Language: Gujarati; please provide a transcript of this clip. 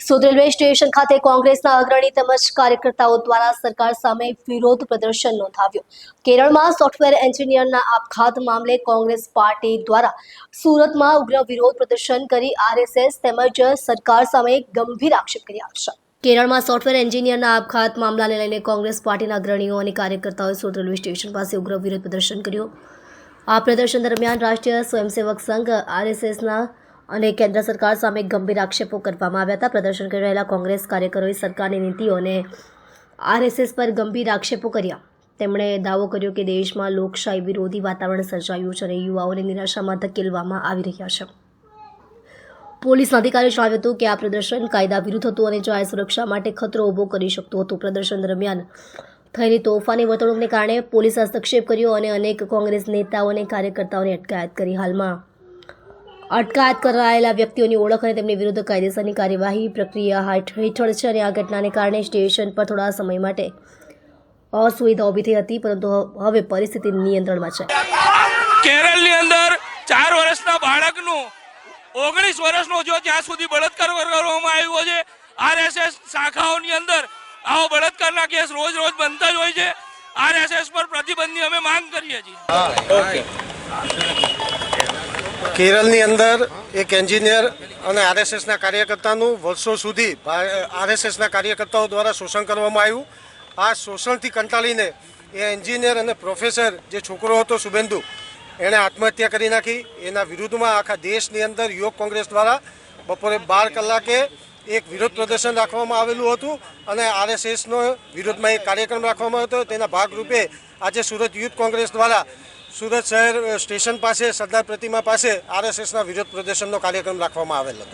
સુરત રેલવે સ્ટેશન ખાતે કોંગ્રેસના અગ્રણી તેમજ કાર્યકર્તાઓ દ્વારા સરકાર સામે વિરોધ પ્રદર્શન નોંધાવ્યું. કેરળમાં સોફ્ટવેર એન્જિનિયરના આપઘાત મામલે કોંગ્રેસ પાર્ટી દ્વારા સુરતમાં ઉગ્ર વિરોધ પ્રદર્શન કરી આરએસએસ તેમજ સરકાર સામે ગંભીર આક્ષેપ કર્યા છે. કેરળમાં સોફ્ટવેર એન્જિનિયરના આપઘાત મામલાને લઈને કોંગ્રેસ પાર્ટીના અગ્રણીઓ અને કાર્યકર્તાઓએ સુરત રેલવે સ્ટેશન પાસે ઉગ્ર વિરોધ પ્રદર્શન કર્યું. આ પ્રદર્શન દરમિયાન રાષ્ટ્રીય સ્વયંસેવક સંઘ આરએસએસના અને કેન્દ્ર સરકાર સામે ગંભીર આક્ષેપો કરવામાં આવ્યા હતા. પ્રદર્શન કરી રહેલા કોંગ્રેસ કાર્યકરોએ સરકારની નીતિઓ અને આરએસએસ પર ગંભીર આક્ષેપો કર્યા. તેમણે દાવો કર્યો કે દેશમાં લોકશાહી વિરોધી વાતાવરણ સર્જાયું છે અને યુવાઓને નિરાશામાં ધકેલવામાં આવી રહ્યા છે. પોલીસ અધિકારીએ જણાવ્યું હતું કે આ પ્રદર્શન કાયદા વિરુદ્ધ હતું અને જાહેર સુરક્ષા માટે ખતરો ઊભો કરી શકતું હતું. પ્રદર્શન દરમિયાન થયેલી તોફાની વર્તણૂકને કારણે પોલીસે હસ્તક્ષેપ કર્યો અને અનેક કોંગ્રેસ નેતાઓ અને કાર્યકર્તાઓને અટકાયત કરી. હાલમાં અટકાયત કરાયેલા વ્યક્તિઓની ઓળખ અને તેમની વિરુદ્ધ કાયદેસરની કાર્યવાહી પ્રક્રિયા હાથ હેઠળ છે અને આ ઘટનાને કારણે સ્ટેશન પર થોડા સમય માટે અસુવિધા ઊભી થઈ હતી પરંતુ હવે પરિસ્થિતિ નિયંત્રણમાં છે. કેરળની અંદર ચાર વર્ષના બાળકનું ઓગણીસ વર્ષનો જો ત્યાં સુધી બળાત્કાર કરવામાં આવ્યો છે આરએસએસ શાખાઓની અંદર આવો બળાત્કારના કેસ રોજ રોજ બનતા જ હોય છે. આરએસએસ પર પ્રતિબંધની અમે માંગ કરીએ છીએ. કેરળની અંદર એક એન્જિનિયર અને આરએસએસના કાર્યકર્તાનું વર્ષો સુધી આરએસએસના કાર્યકર્તાઓ દ્વારા શોષણ કરવામાં આવ્યું. આ શોષણથી કંટાળીને એ એન્જિનિયર અને પ્રોફેસર જે છોકરો હતો શુભેન્દુ, એણે આત્મહત્યા કરી નાખી. એના વિરુદ્ધમાં આખા દેશની અંદર યુવક કોંગ્રેસ દ્વારા બપોરે બાર કલાકે એક વિરોધ પ્રદર્શન રાખવામાં આવેલું હતું અને આરએસએસનો વિરોધમાં એક કાર્યક્રમ રાખવામાં આવ્યો હતો. તેના ભાગરૂપે આજે સુરત યુથ કોંગ્રેસ દ્વારા સુરત શહેર સ્ટેશન પાસે સરદાર પ્રતિમા પાસે આરએસએસના વિરોધ પ્રદર્શનનો કાર્યક્રમ રાખવામાં આવેલ. હતો